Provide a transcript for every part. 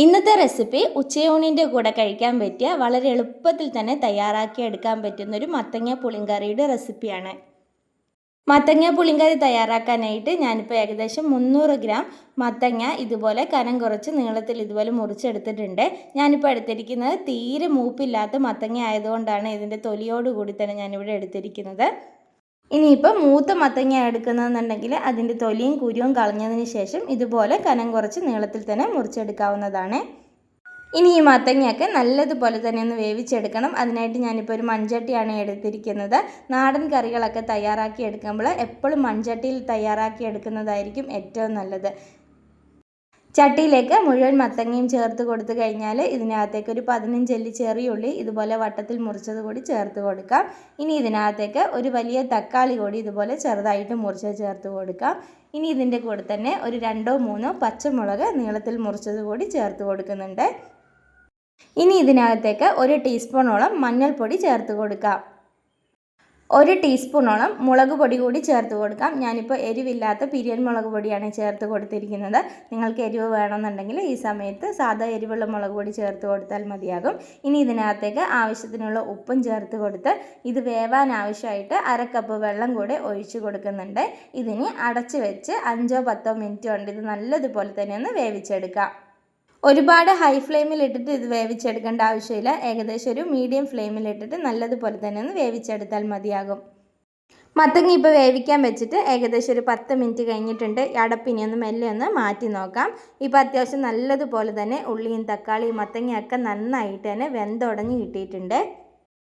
ഇന്നത്തെ റെസിപ്പി ഉച്ചയൂണിന്റെ കൂടെ കഴിക്കാൻ പറ്റിയ വളരെ എളുപ്പത്തിൽ തന്നെ തയ്യാറാക്കി എടുക്കാൻ പറ്റുന്ന ഒരു മത്തങ്ങ പുളിങ്കറിയുടെ റെസിപ്പിയാണ്. മത്തങ്ങ പുളിങ്കറി തയ്യാറാക്കാനായിട്ട് ഞാനിപ്പോൾ ഏകദേശം മുന്നൂറ് ഗ്രാം മത്തങ്ങ ഇതുപോലെ കനം കുറച്ച് നീളത്തിൽ ഇതുപോലെ മുറിച്ചെടുത്തിട്ടുണ്ട്. ഞാനിപ്പോൾ എടുത്തിരിക്കുന്നത് തീരെ മൂപ്പില്ലാത്ത മത്തങ്ങ ആയതുകൊണ്ടാണ് ഇതിന്റെ തൊലിയോടുകൂടി തന്നെ ഞാനിവിടെ എടുത്തിരിക്കുന്നത്. ഇനിയിപ്പോൾ മൂത്ത മത്തങ്ങ എടുക്കുന്നതെന്നുണ്ടെങ്കിൽ അതിന്റെ തൊലിയും കുരുവും കളഞ്ഞതിന് ശേഷം ഇതുപോലെ കനം കുറച്ച് നീളത്തിൽ തന്നെ മുറിച്ചെടുക്കാവുന്നതാണ്. ഇനി ഈ മത്തങ്ങയൊക്കെ നല്ലതുപോലെ തന്നെ ഒന്ന് വേവിച്ചെടുക്കണം. അതിനായിട്ട് ഞാനിപ്പോൾ ഒരു മൺചട്ടിയാണ് എടുത്തിരിക്കുന്നത്. നാടൻ കറികളൊക്കെ തയ്യാറാക്കി എടുക്കുമ്പോൾ എപ്പോഴും മൺചട്ടിയിൽ തയ്യാറാക്കി എടുക്കുന്നതായിരിക്കും ഏറ്റവും നല്ലത്. ചട്ടിയിലേക്ക് മുഴുവൻ മത്തങ്ങയും ചേർത്ത് കൊടുത്തു കഴിഞ്ഞാൽ ഇതിനകത്തേക്ക് ഒരു പതിനഞ്ചല്ലി ചെറിയുള്ളി ഇതുപോലെ വട്ടത്തിൽ മുറിച്ചത് കൂടി ചേർത്ത് കൊടുക്കാം. ഇനി ഇതിനകത്തേക്ക് ഒരു വലിയ തക്കാളി കൂടി ഇതുപോലെ ചെറുതായിട്ട് മുറിച്ചത് ചേർത്ത് കൊടുക്കാം. ഇനി ഇതിന്റെ കൂടെ തന്നെ ഒരു രണ്ടോ മൂന്നോ പച്ചമുളക് നീളത്തിൽ മുറിച്ചത് കൂടി ചേർത്ത് കൊടുക്കുന്നുണ്ട്. ഇനി ഇതിനകത്തേക്ക് ഒരു ടീസ്പൂണോളം മഞ്ഞൾപ്പൊടി ചേർത്ത് കൊടുക്കാം. ഒരു ടീസ്പൂണോളം മുളക് പൊടി കൂടി ചേർത്ത് കൊടുക്കാം. ഞാനിപ്പോൾ എരിവില്ലാത്ത പിരിയൻ മുളക് പൊടിയാണ് ചേർത്ത് കൊടുത്തിരിക്കുന്നത്. നിങ്ങൾക്ക് എരിവ് വേണമെന്നുണ്ടെങ്കിൽ ഈ സമയത്ത് സാധാ എരിവുള്ള മുളക് പൊടി ചേർത്ത് കൊടുത്താൽ മതിയാകും. ഇനി ഇതിനകത്തേക്ക് ആവശ്യത്തിനുള്ള ഉപ്പും ചേർത്ത് കൊടുത്ത് ഇത് വേവാൻ ആവശ്യമായിട്ട് അര കപ്പ് വെള്ളം കൂടെ ഒഴിച്ച് കൊടുക്കുന്നുണ്ട്. ഇതിനി അടച്ച് വെച്ച് അഞ്ചോ പത്തോ മിനിറ്റ് കൊണ്ട് ഇത് നല്ലതുപോലെ തന്നെ ഒന്ന് വേവിച്ചെടുക്കാം. ഒരുപാട് ഹൈ ഫ്ലെയിമിൽ ഇട്ടിട്ട് ഇത് വേവിച്ചെടുക്കേണ്ട ആവശ്യമില്ല. ഏകദേശം ഒരു മീഡിയം ഫ്ലെയിമിൽ ഇട്ടിട്ട് നല്ലതുപോലെ തന്നെ ഒന്ന് വേവിച്ചെടുത്താൽ മതിയാകും. മത്തങ്ങ ഇപ്പോൾ വേവിക്കാൻ വെച്ചിട്ട് ഏകദേശം ഒരു പത്ത് മിനിറ്റ് കഴിഞ്ഞിട്ടുണ്ട്. അടപ്പിനി ഒന്ന് മെല്ലെ ഒന്ന് മാറ്റി നോക്കാം. ഇപ്പോൾ അത്യാവശ്യം നല്ലതുപോലെ തന്നെ ഉള്ളിയും തക്കാളിയും മത്തങ്ങയൊക്കെ നന്നായിട്ട് തന്നെ വെന്തുടഞ്ഞ് കിട്ടിയിട്ടുണ്ട്.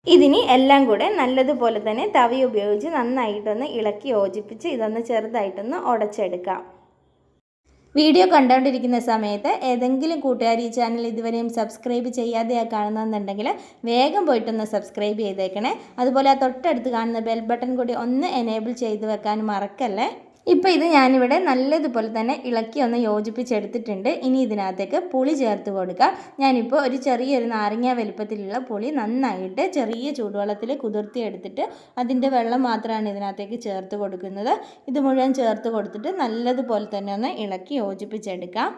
ഇതിനി എല്ലാം കൂടെ നല്ലതുപോലെ തന്നെ തവി ഉപയോഗിച്ച് നന്നായിട്ടൊന്ന് ഇളക്കി യോജിപ്പിച്ച് ഇതൊന്ന് ചെറുതായിട്ടൊന്ന് ഉടച്ചെടുക്കാം. വീഡിയോ കണ്ടുകൊണ്ടിരിക്കുന്ന സമയത്ത് ഏതെങ്കിലും കൂട്ടുകാർ ഈ ചാനൽ ഇതുവരെയും സബ്സ്ക്രൈബ് ചെയ്യാതെയാണ് കാണുന്നതെന്നുണ്ടെങ്കിൽ വേഗം പോയിട്ടൊന്ന് സബ്സ്ക്രൈബ് ചെയ്തേക്കണേ. അതുപോലെ ആ തൊട്ടടുത്ത് കാണുന്ന ബെൽ ബട്ടൺ കൂടി ഒന്ന് എനേബിൾ ചെയ്ത് വെക്കാൻ മറക്കല്ലേ. ഇപ്പോൾ ഇത് ഞാനിവിടെ നല്ലതുപോലെ തന്നെ ഇളക്കി ഒന്ന് യോജിപ്പിച്ചെടുത്തിട്ടുണ്ട്. ഇനി ഇതിനകത്തേക്ക് പുളി ചേർത്ത് കൊടുക്കുക ഞാനിപ്പോൾ ഒരു ചെറിയൊരു നാരങ്ങ വലുപ്പത്തിലുള്ള പുളി നന്നായിട്ട് ചെറിയ ചൂടുവെള്ളത്തിൽ കുതിർത്തി എടുത്തിട്ട് അതിന്റെ വെള്ളം മാത്രമാണ് ഇതിനകത്തേക്ക് ചേർത്ത് കൊടുക്കുന്നത്. ഇത് മുഴുവൻ ചേർത്ത് കൊടുത്തിട്ട് നല്ലതുപോലെ തന്നെ ഒന്ന് ഇളക്കി യോജിപ്പിച്ചെടുക്കാം.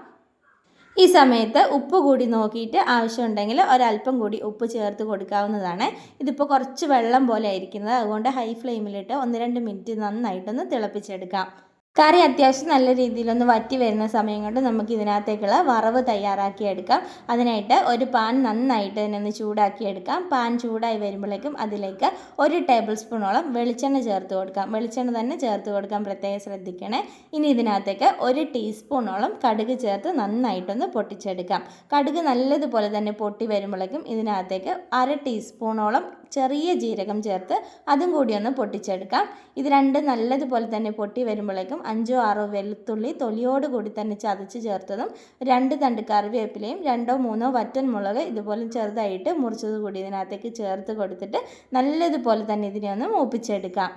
ഈ സമയത്ത് ഉപ്പ് കൂടി നോക്കിയിട്ട് ആവശ്യമുണ്ടെങ്കിൽ ഒരല്പം കൂടി ഉപ്പ് ചേർത്ത് കൊടുക്കാവുന്നതാണ്. ഇതിപ്പോൾ കുറച്ച് വെള്ളം പോലെ ആയിരിക്കുന്നത്. അതുകൊണ്ട് ഹൈ ഫ്ലെയിമിലിട്ട് ഒന്ന് രണ്ട് മിനിറ്റ് നന്നായിട്ടൊന്ന് തിളപ്പിച്ചെടുക്കാം. കറി അത്യാവശ്യം നല്ല രീതിയിലൊന്ന് വറ്റി വരുന്ന സമയം കൊണ്ട് നമുക്ക് ഇതിനകത്തേക്കുള്ള വറവ് തയ്യാറാക്കി എടുക്കാം. അതിനായിട്ട് ഒരു പാൻ നന്നായിട്ട് തന്നെ ഒന്ന് ചൂടാക്കി എടുക്കാം. പാൻ ചൂടായി വരുമ്പോഴേക്കും അതിലേക്ക് ഒരു ടേബിൾ സ്പൂണോളം വെളിച്ചെണ്ണ ചേർത്ത് കൊടുക്കാം. വെളിച്ചെണ്ണ തന്നെ ചേർത്ത് കൊടുക്കാൻ പ്രത്യേകം ശ്രദ്ധിക്കണേ. ഇനി ഇതിനകത്തേക്ക് ഒരു ടീസ്പൂണോളം കടുക് ചേർത്ത് നന്നായിട്ടൊന്ന് പൊട്ടിച്ചെടുക്കാം. കടുക് നല്ലതുപോലെ തന്നെ പൊട്ടി വരുമ്പോഴേക്കും ഇതിനകത്തേക്ക് അര ടീസ്പൂണോളം ചെറിയ ജീരകം ചേർത്ത് അതും കൂടി ഒന്ന് പൊട്ടിച്ചെടുക്കാം. ഇത് രണ്ട് നല്ലതുപോലെ തന്നെ പൊട്ടി വരുമ്പോഴേക്കും അഞ്ചോ ആറോ വെളുത്തുള്ളി തൊലിയോട് കൂടി തന്നെ ചതച്ച് ചേർത്തതും രണ്ട് തണ്ട് കറിവേപ്പിലയും രണ്ടോ മൂന്നോ വറ്റൻ മുളക് ഇതുപോലെ ചെറുതായിട്ട് മുറിച്ചത് കൂടി ഇതിനകത്തേക്ക് ചേർത്ത് കൊടുത്തിട്ട് നല്ലതുപോലെ തന്നെ ഇതിനെ ഒന്ന് മൂപ്പിച്ചെടുക്കാം.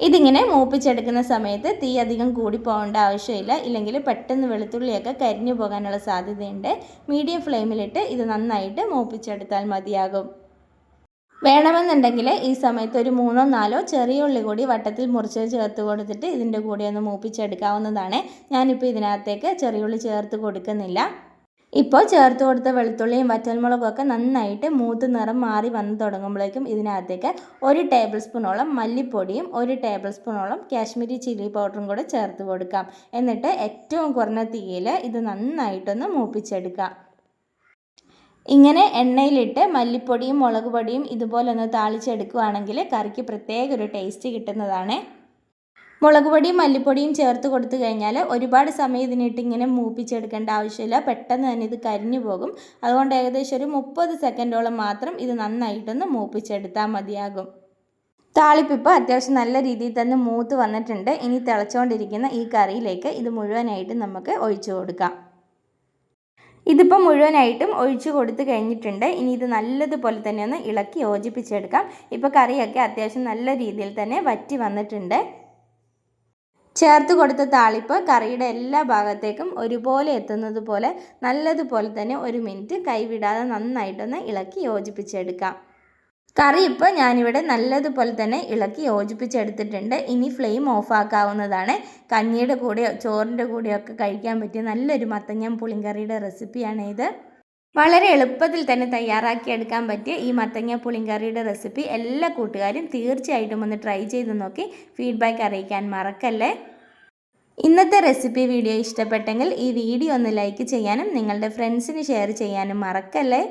ഇതിങ്ങനെ മൂപ്പിച്ചെടുക്കുന്ന സമയത്ത് തീ അധികം കൂടി പോകേണ്ട ആവശ്യമില്ല. ഇല്ലെങ്കിൽ പെട്ടെന്ന് വെളുത്തുള്ളിയൊക്കെ കരിഞ്ഞു പോകാനുള്ള സാധ്യതയുണ്ട്. മീഡിയം ഫ്ലെയിമിലിട്ട് ഇത് നന്നായിട്ട് മൂപ്പിച്ചെടുത്താൽ മതിയാകും. വേണമെന്നുണ്ടെങ്കിൽ ഈ സമയത്ത് ഒരു മൂന്നോ നാലോ ചെറിയ ഉള്ളി കൂടി വട്ടത്തിൽ മുറിച്ച് ചേർത്ത് കൊടുത്തിട്ട് ഇതിന്റെ കൂടെ ഒന്ന് മൂപ്പിച്ചെടുക്കാവുന്നതാണ്. ഞാനിപ്പോൾ ഇതിനകത്തേക്ക് ചെറിയ ഉള്ളി ചേർത്ത് കൊടുക്കുന്നില്ല. ഇപ്പോൾ ചേർത്ത് കൊടുത്ത വെളുത്തുള്ളിയും വറ്റൽമുളകൊക്കെ നന്നായിട്ട് മൂത്ത് നിറം മാറി വന്ന് തുടങ്ങുമ്പോഴേക്കും ഇതിനകത്തേക്ക് ഒരു ടേബിൾ സ്പൂണോളം മല്ലിപ്പൊടിയും ഒരു ടേബിൾ സ്പൂണോളം കാശ്മീരി ചില്ലി പൗഡറും കൂടെ ചേർത്ത് കൊടുക്കാം. എന്നിട്ട് ഏറ്റവും കുറഞ്ഞ തീയിൽ ഇത് നന്നായിട്ടൊന്ന് മൂപ്പിച്ചെടുക്കാം. ഇങ്ങനെ എണ്ണയിലിട്ട് മല്ലിപ്പൊടിയും മുളക് പൊടിയും ഇതുപോലെ ഒന്ന് താളിച്ചെടുക്കുകയാണെങ്കിൽ കറിക്ക് പ്രത്യേക ഒരു ടേസ്റ്റ് കിട്ടുന്നതാണ്. മുളക് പൊടിയും മല്ലിപ്പൊടിയും ചേർത്ത് കൊടുത്തു കഴിഞ്ഞാൽ ഒരുപാട് സമയം ഇതിനിട്ട് ഇങ്ങനെ മൂപ്പിച്ചെടുക്കേണ്ട ആവശ്യമില്ല. പെട്ടെന്ന് തന്നെ ഇത് കരിഞ്ഞു പോകും. അതുകൊണ്ട് ഏകദേശം ഒരു മുപ്പത് സെക്കൻഡോളം മാത്രം ഇത് നന്നായിട്ടൊന്ന് മൂപ്പിച്ചെടുത്താൽ മതിയാകും. താളിപ്പിപ്പോൾ അത്യാവശ്യം നല്ല രീതിയിൽ തന്നെ മൂത്ത് വന്നിട്ടുണ്ട്. ഇനി തിളച്ചുകൊണ്ടിരിക്കുന്ന ഈ കറിയിലേക്ക് ഇത് മുഴുവനായിട്ട് നമുക്ക് ഒഴിച്ചു കൊടുക്കാം. ഇതിപ്പോൾ മുഴുവനായിട്ടും ഒഴിച്ചു കൊടുത്ത് കഴിഞ്ഞിട്ടുണ്ട്. ഇനി ഇത് നല്ലതുപോലെ തന്നെ ഒന്ന് ഇളക്കി യോജിപ്പിച്ചെടുക്കാം. ഇപ്പോൾ കറിയൊക്കെ അത്യാവശ്യം നല്ല രീതിയിൽ തന്നെ വറ്റി വന്നിട്ടുണ്ട്. ചേർത്ത് കൊടുത്ത താളിപ്പ് കറിയുടെ എല്ലാ ഭാഗത്തേക്കും ഒരുപോലെ എത്തുന്നത് പോലെ നല്ലതുപോലെ തന്നെ ഒരു മിനിറ്റ് കൈവിടാതെ നന്നായിട്ടൊന്ന് ഇളക്കി യോജിപ്പിച്ചെടുക്കാം. കറി ഇപ്പോൾ ഞാനിവിടെ നല്ലതുപോലെ തന്നെ ഇളക്കി യോജിപ്പിച്ചെടുത്തിട്ടുണ്ട്. ഇനി ഫ്ലെയിം ഓഫാക്കാവുന്നതാണ് കഞ്ഞിയുടെ കൂടെയോ ചോറിന്റെ കൂടെയോ ഒക്കെ കഴിക്കാൻ പറ്റിയ നല്ലൊരു മത്തങ്ങൻ പുളിങ്കറിയുടെ റെസിപ്പിയാണ് ഇത്. വളരെ എളുപ്പത്തിൽ തന്നെ തയ്യാറാക്കിയെടുക്കാൻ പറ്റിയ ഈ മത്തങ്ങ പുളിങ്കറിയുടെ റെസിപ്പി എല്ലാ കൂട്ടുകാരും തീർച്ചയായിട്ടും ഒന്ന് ട്രൈ ചെയ്ത് നോക്കി ഫീഡ്ബാക്ക് അറിയിക്കാൻ മറക്കല്ലേ? ഇന്നത്തെ റെസിപ്പി വീഡിയോ ഇഷ്ടപ്പെട്ടെങ്കിൽ ഈ വീഡിയോ ഒന്ന് ലൈക്ക് ചെയ്യാനും നിങ്ങളുടെ ഫ്രണ്ട്സിന് ഷെയർ ചെയ്യാനും മറക്കല്ലേ?